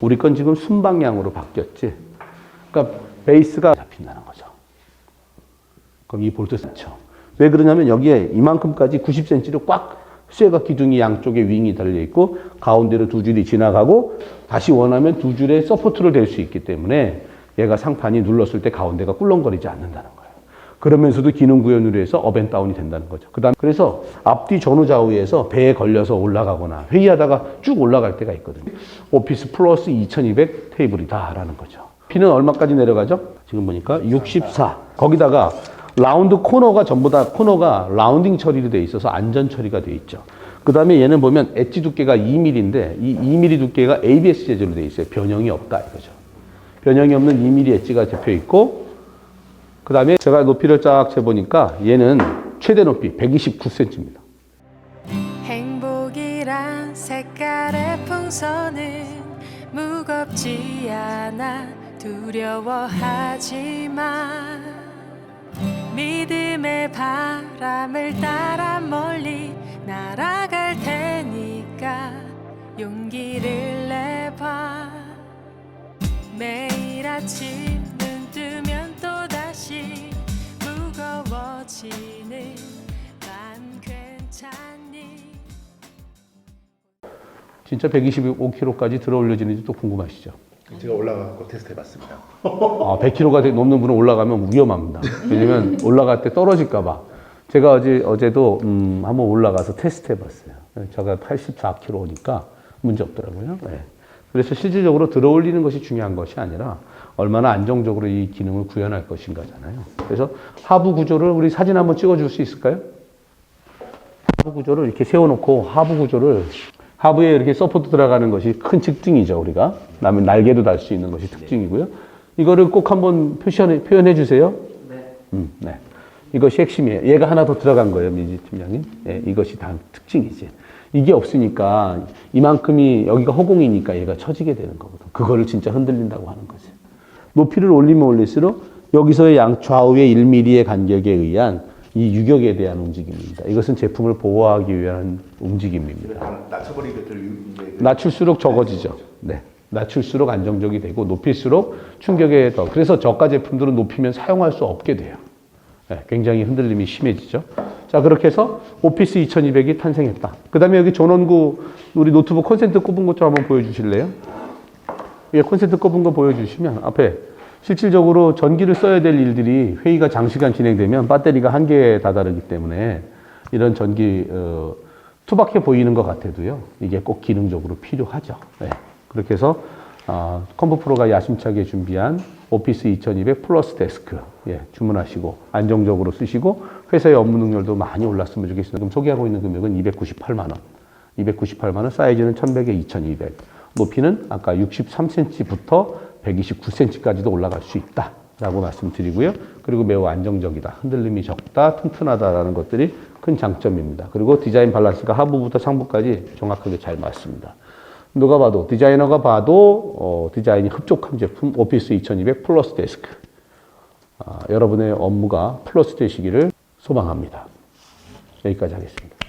우리 건 지금 순방향으로 바뀌었지. 그러니까 베이스가 잡힌다는 거죠. 그럼 이 볼트 쌓죠. 왜 그러냐면 여기에 이만큼까지 90cm로 꽉 쇠가 기둥이 양쪽에 윙이 달려 있고 가운데로 두 줄이 지나가고 다시 원하면 두 줄의 서포트를 댈 수 있기 때문에 얘가 상판이 눌렀을 때 가운데가 꿀렁거리지 않는다는 거예요. 그러면서도 기능 구현으로 해서 업앤다운이 된다는 거죠. 그다음 그래서 앞뒤 전후 좌우에서 배에 걸려서 올라가거나 회의하다가 쭉 올라갈 때가 있거든요. 오피스 플러스 2200 테이블이다라는 거죠. 피는 얼마까지 내려가죠? 지금 보니까 64. 거기다가 라운드 코너가 전부 다 코너가 라운딩 처리로 돼 있어서 안전 처리가 돼 있죠. 그 다음에 얘는 보면 엣지 두께가 2mm인데 이 2mm 두께가 ABS 재질로 돼 있어요. 변형이 없다 이거죠. 변형이 없는 2mm 엣지가 잡혀 있고 그 다음에 제가 높이를 쫙 재보니까 얘는 최대 높이 129cm입니다. 행복이란 색깔의 풍선은 무겁지 않아 두려워하지 마 믿음의 바람을 따라 멀리 날아갈 테니까 용기를 내봐 매일 아침 무거워지는 난 괜찮니 진짜 125kg까지 들어 올려지는지 또 궁금하시죠? 제가 올라가고 테스트 해봤습니다. 아, 100kg가 넘는 분은 올라가면 위험합니다. 왜냐면 올라갈 때 떨어질까봐. 제가 어제, 어제도, 음, 한번 올라가서 테스트 해봤어요. 제가 84kg니까 문제 없더라고요. 네. 그래서 실질적으로 들어 올리는 것이 중요한 것이 아니라 얼마나 안정적으로 이 기능을 구현할 것인가잖아요. 그래서 하부 구조를 우리 사진 한번 찍어줄 수 있을까요? 하부 구조를 이렇게 세워놓고 하부 구조를 하부에 이렇게 서포트 들어가는 것이 큰 특징이죠, 우리가. 그다음에 날개도 달 수 있는 것이 특징이고요. 이거를 꼭 한번 표시해, 표현해 주세요. 네. 음, 네. 이것이 핵심이에요. 얘가 하나 더 들어간 거예요, 민지 팀장님. 예, 이것이 다 특징이지. 이게 없으니까 이만큼이 여기가 허공이니까 얘가 처지게 되는 거거든. 그거를 진짜 흔들린다고 하는 거지. 높이를 올리면 올릴수록 여기서의 양 좌우의 1mm의 간격에 의한 이 유격에 대한 움직임입니다. 이것은 제품을 보호하기 위한 움직임입니다. 그러니까 낮춰버리게 그 낮출수록 적어지죠. 네. 낮출수록 안정적이 되고 높일수록 충격에 더. 그래서 저가 제품들은 높이면 사용할 수 없게 돼요. 네, 굉장히 흔들림이 심해지죠. 자, 그렇게 해서 오피스 2200이 탄생했다. 그 다음에 여기 전원구 우리 노트북 콘센트 꼽은 것 좀 한번 보여주실래요? 예, 콘센트 꼽은 거 보여주시면 앞에 실질적으로 전기를 써야 될 일들이 회의가 장시간 진행되면 배터리가 한계에 다다르기 때문에 이런 전기 어, 투박해 보이는 것 같아도요 이게 꼭 기능적으로 필요하죠. 네. 그렇게 해서 어, 컴보 프로가 야심차게 준비한 오피스 2200 플러스 데스크 예, 주문하시고 안정적으로 쓰시고 회사의 업무 능률도 많이 올랐으면 좋겠습니다. 지금 소개하고 있는 금액은 298만 원. 298만 원, 사이즈는 1100에 2200. 높이는 아까 63cm부터 129cm까지도 올라갈 수 있다. 라고 말씀드리고요. 그리고 매우 안정적이다. 흔들림이 적다. 튼튼하다라는 것들이 큰 장점입니다. 그리고 디자인 밸런스가 하부부터 상부까지 정확하게 잘 맞습니다. 누가 봐도, 디자이너가 봐도, 어, 디자인이 흡족한 제품, 오피스 2200 플러스 데스크. 아, 여러분의 업무가 플러스 되시기를 소망합니다. 여기까지 하겠습니다.